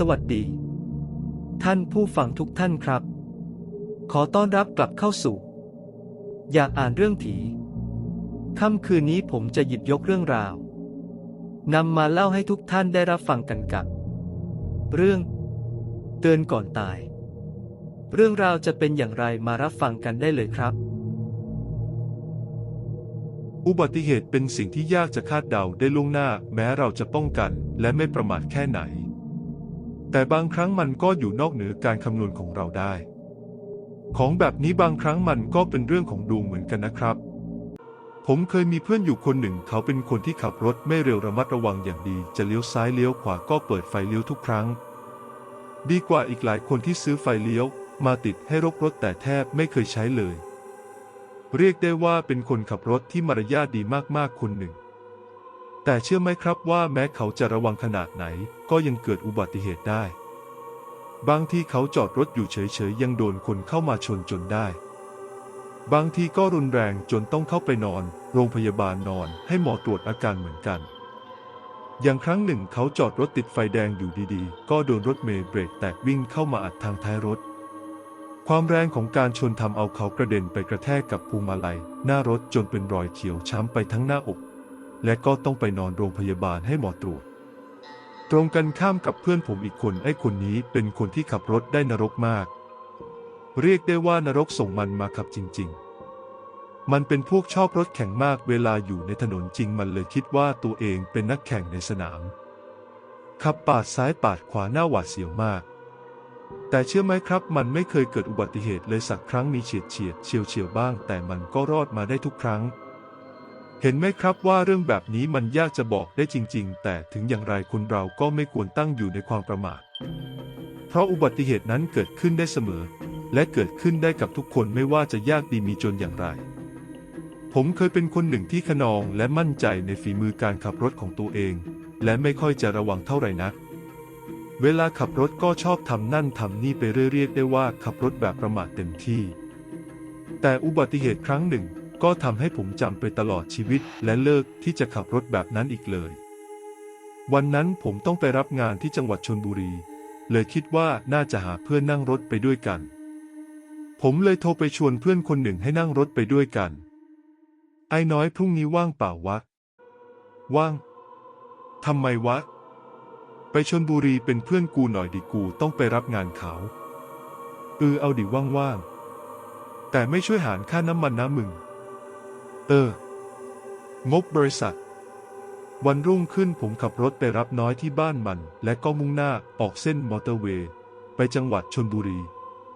สวัสดี ท่านผู้ฟังทุกท่านครับ ขอต้อนรับกลับเข้าสู่ อยากอ่านเรื่องผีค่ำคืนนี้ผมจะหยิบยกเรื่องราวนำมาเล่าให้ทุกท่านได้รับฟังกันกับ เรื่อง เตือนก่อนตาย เรื่องราวจะเป็นอย่างไรมารับฟังกันได้เลยครับ อุบัติเหตุเป็นสิ่งที่ยากจะคาดเดาได้ล่วงหน้า แม้เราจะป้องกัน และไม่ประมาทแค่ไหน แต่บางครั้งมันก็อยู่นอกเหนือการคำนวณของเราได้ ของแบบนี้บางครั้งมันก็เป็นเรื่องของดวงเหมือนกันนะครับ ผมเคยมีเพื่อนอยู่คนหนึ่ง เขาเป็นคนที่ขับรถไม่เร็วระมัดระวังอย่างดี จะเลี้ยวซ้ายเลี้ยวขวาก็เปิดไฟเลี้ยวทุกครั้ง ดีกว่าอีกหลายคนที่ซื้อไฟเลี้ยวมาติดให้รกรถแต่แทบไม่เคยใช้เลย เรียกได้ว่าเป็นคนขับรถที่มารยาทดีมากๆคนหนึ่ง แต่เชื่อไหมครับว่าแม้เขาจะระวังขนาดไหน ก็ยังเกิดอุบัติเหตุได้ บางทีเขาจอดรถอยู่เฉยๆ ยังโดนคนเข้ามาชนจนได้ บางทีก็รุนแรงจนต้องเข้าไปนอน โรงพยาบาลนอนให้หมอตรวจอาการเหมือนกัน อย่างครั้งหนึ่งเขาจอดรถติดไฟแดงอยู่ดีๆ ก็โดนรถเมล์เบรกแตกวิ่งเข้ามาอัดทางท้ายรถ ความแรงของการชนทำเอาเขากระเด็นไปกระแทกกับพวงมาลัยหน้ารถจนเป็นรอยเขียวช้ำไปทั้งหน้าอก และก็ต้องไปนอนโรงพยาบาลให้หมอตรวจ ตรงกันข้ามกับเพื่อนผมอีกคนไอ้คนนี้เป็นคนที่ขับรถได้นรกมาก เรียกได้ว่านรกส่งมันมาขับจริง ๆ มันเป็นพวกชอบรถแข่งมากเวลาอยู่ในถนนจริงมันเลยคิดว่าตัวเองเป็นนักแข่งในสนาม ขับปาดซ้ายปาดขวาหน้าหวาดเสียวมากแต่เชื่อไหมครับมันไม่เคยเกิดอุบัติเหตุเลยสักครั้งมีเฉียดเฉียดเฉียวเฉียวบ้าง แต่มันก็รอดมาได้ทุกครั้ง เห็นไหมครับว่าเรื่องแบบนี้มันยากจะบอกได้จริง ๆ แต่ถึงอย่างไรคนเราก็ไม่ควรตั้งอยู่ในความประมาท เพราะอุบัติเหตุนั้นเกิดขึ้นได้เสมอ และเกิดขึ้นได้กับทุกคนไม่ว่าจะยากดีมีจนอย่างไร ผมเคยเป็นคนหนึ่งที่ขนองและมั่นใจในฝีมือการขับรถของตัวเอง และไม่ค่อยจะระวังเท่าไหร่นัก เวลาขับรถก็ชอบทำนั่นทำนี่ไปเรื่อยๆเรียกได้ว่าขับรถแบบประมาทเต็มที่ แต่อุบัติเหตุครั้งหนึ่ง ก็ทำให้ผมจำไปตลอดชีวิตและเลิกที่จะขับรถแบบนั้นอีกเลย วันนั้นผมต้องไปรับงานที่จังหวัดชนบุรี เลยคิดว่าน่าจะหาเพื่อนนั่งรถไปด้วยกัน ผมเลยโทรไปชวนเพื่อนคนหนึ่งให้นั่งรถไปด้วยกัน ไอ้น้อยพรุ่งนี้ว่างเปล่าวะ ว่าง ทำไมวะ ไปชนบุรีเป็นเพื่อนกูหน่อยดิกูต้องไปรับงานเขา เออเอาดิว่างๆ แต่ไม่ช่วยหารค่าน้ำมันนะมึง เออ งบบริษัท วันรุ่งขึ้นผมขับรถไปรับน้อยที่บ้านมัน และก็มุ่งหน้าออกเส้นมอเตอร์เวย์ ไปจังหวัดชนบุรี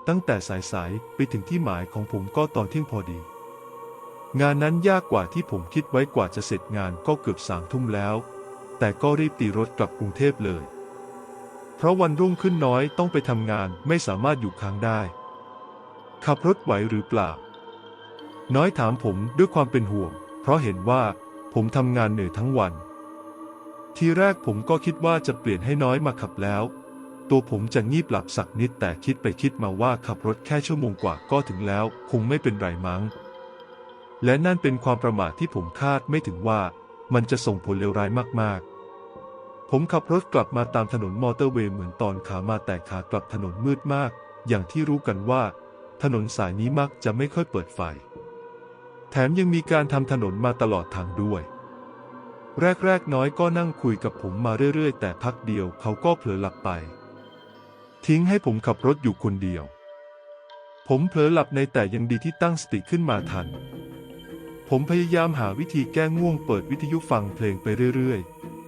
ตั้งแต่สายๆ ไปถึงที่หมายของผมก็ตอนเที่ยงพอดี งานนั้นยากกว่าที่ผมคิดไว้กว่าจะเสร็จงานก็เกือบสามทุ่มแล้ว แต่ก็รีบตีรถกลับกรุงเทพเลย เพราะวันรุ่งขึ้นน้อยต้องไปทำงานไม่สามารถอยู่ค้างได้ ขับรถไหวหรือเปล่า น้อยถามผมด้วยความเป็นห่วง เพราะเห็นว่าผมทำงานเหนื่อยทั้งวัน ทีแรกผมก็คิดว่าจะเปลี่ยนให้น้อยมาขับแล้ว ตัวผมจะงีบหลับสักนิดแต่คิดไปคิดมาว่าขับรถแค่ชั่วโมงกว่าก็ถึงแล้ว คงไม่เป็นไรมั้ง และนั่นเป็นความประมาทที่ผมคาดไม่ถึงว่ามันจะส่งผลเลวร้ายมากๆ ผมขับรถกลับมาตามถนนมอเตอร์เวย์เหมือนตอนขามาแต่ขากลับถนนมืดมาก อย่างที่รู้กันว่า ถนนสายนี้มักจะไม่ค่อยเปิดไฟ แถมยังมีการทำถนนมาตลอดทางด้วย แรกๆน้อยก็นั่งคุยกับผมมาเรื่อยๆ แต่พักเดียวเขาก็เผลอหลับไป ทิ้งให้ผมขับรถอยู่คนเดียว ผมเผลอหลับในแต่ยังดีที่ตั้งสติขึ้นมาทัน ผมพยายามหาวิธีแก้ง่วงเปิดวิทยุฟังเพลงไปเรื่อย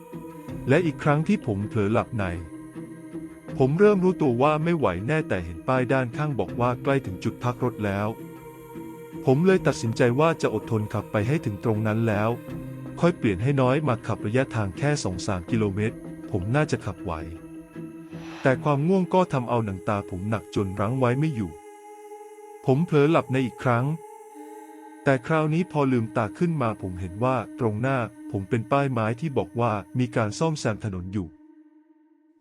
ๆ และอีกครั้งที่ผมเผลอหลับในผมเริ่มรู้ตัวว่าไม่ไหวแน่แต่เห็นป้ายด้านข้างบอกว่าใกล้ถึงจุดพักรถแล้ว ผมเลยตัดสินใจว่าจะอดทนขับไปให้ถึงตรงนั้นแล้ว ค่อยเปลี่ยนให้น้อยมาขับระยะทางแค่2-3กิโลเมตร ผมน่าจะขับไหว แต่ความง่วงก็ทำเอาหนังตาผมหนักจนรั้งไว้ไม่อยู่ ผมเผลอหลับในอีกครั้ง แต่คราวนี้พอลืมตาขึ้นมาผมเห็นว่าตรงหน้าผมเป็นป้ายไม้ที่บอกว่ามีการซ่อมแซมถนนอยู่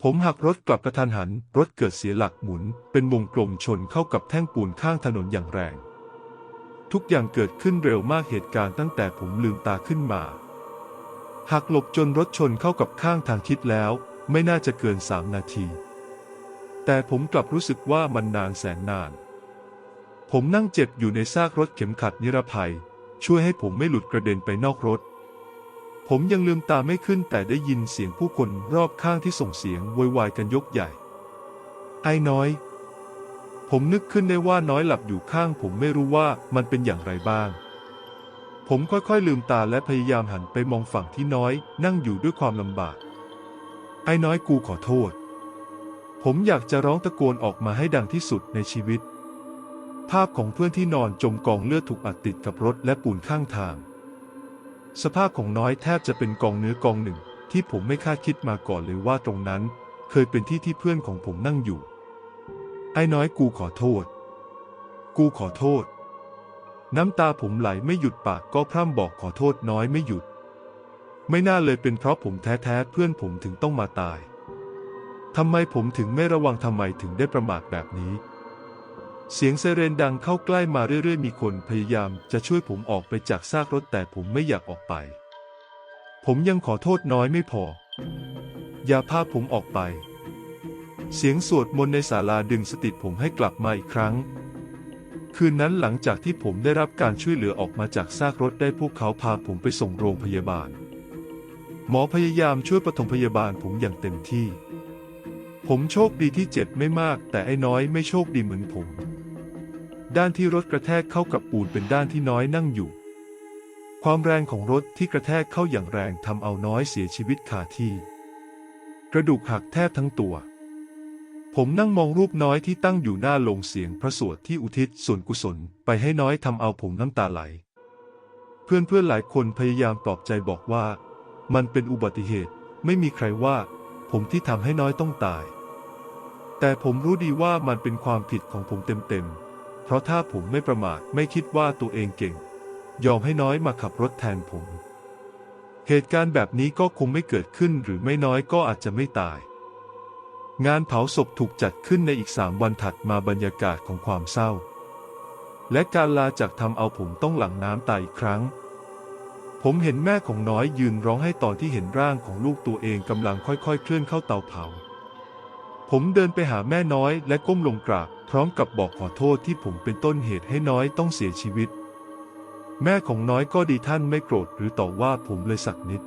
ผมหักรถกลับกระทันหัน รถเกิดเสียหลักหมุน เป็นวงกลมชนเข้ากับแท่งปูนข้างถนนอย่างแรง ทุกอย่างเกิดขึ้นเร็วมากเหตุการณ์ตั้งแต่ผมลืมตาขึ้นมาหักหลบจนรถชนเข้ากับข้างทางคิดแล้ว ไม่น่าจะเกินสามนาที แต่ผมกลับรู้สึกว่ามันนานแสนนาน ผมนั่งเจ็บอยู่ในซากรถเข็มขัดนิรภัย ช่วยให้ผมไม่หลุดกระเด็นไปนอกรถ ผมยังลืมตาไม่ขึ้นแต่ได้ยินเสียงผู้คนรอบข้างที่ส่งเสียงโวยวายกันยกใหญ่ ไอ้น้อย ผมนึกขึ้นได้ว่าน้อยหลับอยู่ข้างผมไม่รู้ว่ามันเป็นอย่างไรบ้าง ผมค่อยๆลืมตาและพยายามหันไปมองฝั่งที่น้อย นั่งอยู่ด้วยความลำบาก ไอ้น้อยกูขอโทษ ผมอยากจะร้องตะโกนออกมาให้ดังที่สุดในชีวิต ภาพของเพื่อนที่นอนจมกองเลือดถูกอัดติดกับรถและปูนข้างทาง สภาพของน้อยแทบจะเป็นกองเนื้อกองหนึ่ง ที่ผมไม่คาดคิดมาก่อนเลยว่าตรงนั้น เคยเป็นที่ที่เพื่อนของผมนั่งอยู่ ไอ้น้อยกูขอโทษ กูขอโทษ น้ำตาผมไหลไม่หยุดปากก็พร่ำบอกขอโทษน้อยไม่หยุด ไม่น่าเลยเป็นเพราะผมแท้ๆเพื่อนผมถึงต้องมาตายทำไมผมถึงไม่ระวังทำไมถึงได้ประมาทแบบนี้ เสียงไซเรนดังเข้าใกล้มาเรื่อยๆ มีคนพยายามจะช่วยผมออกไปจากซากรถแต่ผมไม่อยากออกไป ผมยังขอโทษน้อยไม่พอ อย่าพาผมออกไป เสียงสวดมนต์ในศาลาดึงสติผมให้กลับมาอีกครั้ง คืนนั้นหลังจากที่ผมได้รับการช่วยเหลือออกมาจากซากรถได้พวกเขาพาผมไปส่งโรงพยาบาล หมอพยายามช่วยปฐมพยาบาลผมอย่างเต็มที่ ผมโชคดีที่เจ็บไม่มาก แต่ไอ้น้อยไม่โชคดีเหมือนผม ด้านที่รถกระแทกเข้ากับปูนเป็นด้านที่น้อยนั่งอยู่ ความแรงของรถที่กระแทกเข้าอย่างแรงทำเอาน้อยเสียชีวิตคาที่ กระดูกหักแทบทั้งตัว ผมนั่งมองรูปน้อยที่ตั้งอยู่หน้าโลงเสียงพระสวดที่อุทิศส่วนกุศลไปให้น้อยทำเอาผมน้ำตาไหล เพื่อนเพื่อนหลายคนพยายามปลอบใจบอกว่า มันเป็นอุบัติเหตุไม่มีใครว่า ผมที่ทำให้น้อยต้องตาย แต่ผมรู้ดีว่ามันเป็นความผิดของผมเต็มๆ เพราะถ้าผมไม่ประมาทไม่คิดว่าตัวเองเก่ง ยอมให้น้อยมาขับรถแทนผม เหตุการณ์แบบนี้ก็คงไม่เกิดขึ้นหรือไม่น้อยก็อาจจะไม่ตาย งานเผาศพถูกจัดขึ้นในอีกสามวันถัดมาบรรยากาศของความเศร้า และการลาจากทำเอาผมต้องหลั่งน้ำตายอีกครั้ง ผมเห็นแม่ของน้อยยืนร้องไห้ตอนที่เห็นร่างของลูกตัวเองกำลังค่อยๆ เคลื่อนเข้าเตาเผา ผมเดินไปหาแม่น้อยและก้มลงกราบพร้อมกับบอกขอโทษที่ผมเป็นต้นเหตุให้น้อยต้องเสียชีวิต แม่ของน้อยก็ดีท่านไม่โกรธหรือต่อว่าผมเลยสักนิด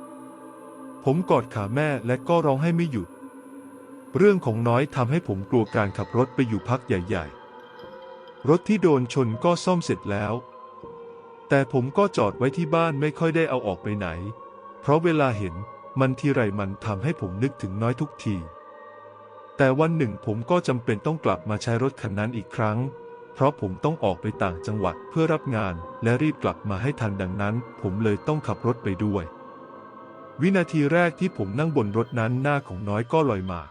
ผมกอดขาแม่และก็ร้องให้ไม่หยุด เรื่องของน้อยทำให้ผมกลัวการขับรถไปอยู่พักใหญ่ๆ รถที่โดนชนก็ซ่อมเสร็จแล้ว แต่ผมก็จอดไว้ที่บ้านไม่ค่อยได้เอาออกไปไหน เพราะเวลาเห็นมันทีไรมันทำให้ผมนึกถึงน้อยทุกที แต่วันหนึ่งผมก็จำเป็นต้องกลับมาใช้รถคันนั้นอีกครั้ง เพราะผมต้องออกไปต่างจังหวัดเพื่อรับงาน และรีบกลับมาให้ทันดังนั้น ผมเลยต้องขับรถไปด้วย วินาทีแรกที่ผมนั่งบนรถนั้นหน้าของน้อยก็ลอยมา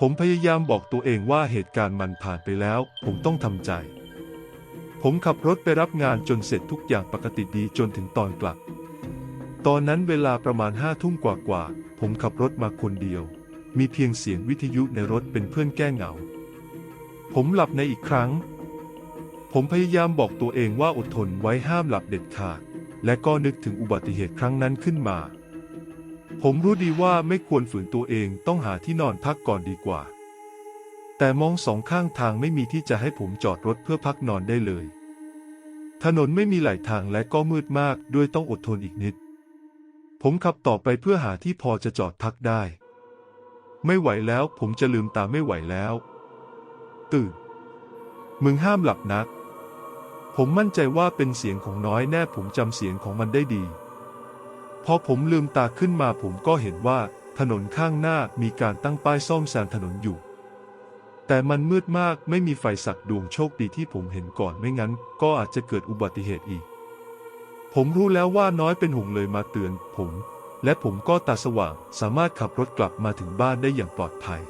ผมพยายามบอกตัวเองว่าเหตุการณ์มันผ่านไปแล้ว ผมต้องทำใจ ผมขับรถไปรับงานจนเสร็จทุกอย่างปกติดีจนถึงตอนกลับ ตอนนั้นเวลาประมาณห้าทุ่มกว่าๆ ผมขับรถมาคนเดียว มีเพียงเสียงวิทยุในรถเป็นเพื่อนแก้เหงา ผมหลับในอีกครั้ง ผมพยายามบอกตัวเองว่าอดทนไว้ห้ามหลับเด็ดขาด และก็นึกถึงอุบัติเหตุครั้งนั้นขึ้นมา ผมรู้ดีว่าไม่ควรฝืนตัวเองต้องหาที่นอนพักก่อนดีกว่า แต่มองสองข้างทางไม่มีที่จะให้ผมจอดรถเพื่อพักนอนได้เลย ถนนไม่มีหลายทางและก็มืดมากด้วยต้องอดทนอีกนิด ผมขับต่อไปเพื่อหาที่พอจะจอดพักได้ ไม่ไหวแล้วผมจะลืมตาไม่ไหวแล้ว ตื่น มึงห้ามหลับนัก ผมมั่นใจว่าเป็นเสียงของน้อยแน่ผมจำเสียงของมันได้ดี พอผมลืมตาขึ้นมาผมก็เห็นว่าถนนข้างหน้ามีการตั้งป้ายซ่อมแซมถนนอยู่ แต่มันมืดมากไม่มีไฟสักดวงโชคดีที่ผมเห็นก่อนไม่งั้น ก็อาจจะเกิดอุบัติเหตุอีก ผมรู้แล้วว่าน้อยเป็นห่วงเลยมาเตือนผม และผมก็ตาสว่างสามารถขับรถกลับมาถึงบ้านได้อย่างปลอดภัย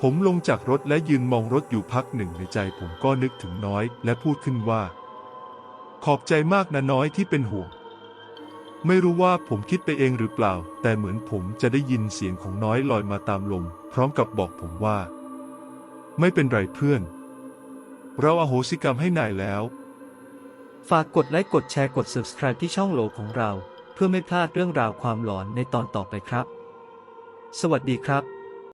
ผมลงจากรถและยืนมองรถอยู่พักหนึ่งในใจผมก็นึกถึงน้อยและพูดขึ้นว่า ขอบใจมากนะน้อยที่เป็นห่วง ไม่รู้ว่าผมคิดไปเองหรือเปล่า แต่เหมือนผมจะได้ยินเสียงของน้อยลอยมาตามลม พร้อมกับบอกผมว่า ไม่เป็นไรเพื่อน เราอาโหสิกรรมให้นายแล้ว ฝากกดไลค์กดแชร์กด subscribe ที่ช่องโหลของเรา เพื่อไม่พลาดเรื่องราวความหลอนในตอนต่อไปครับ สวัสดีครับ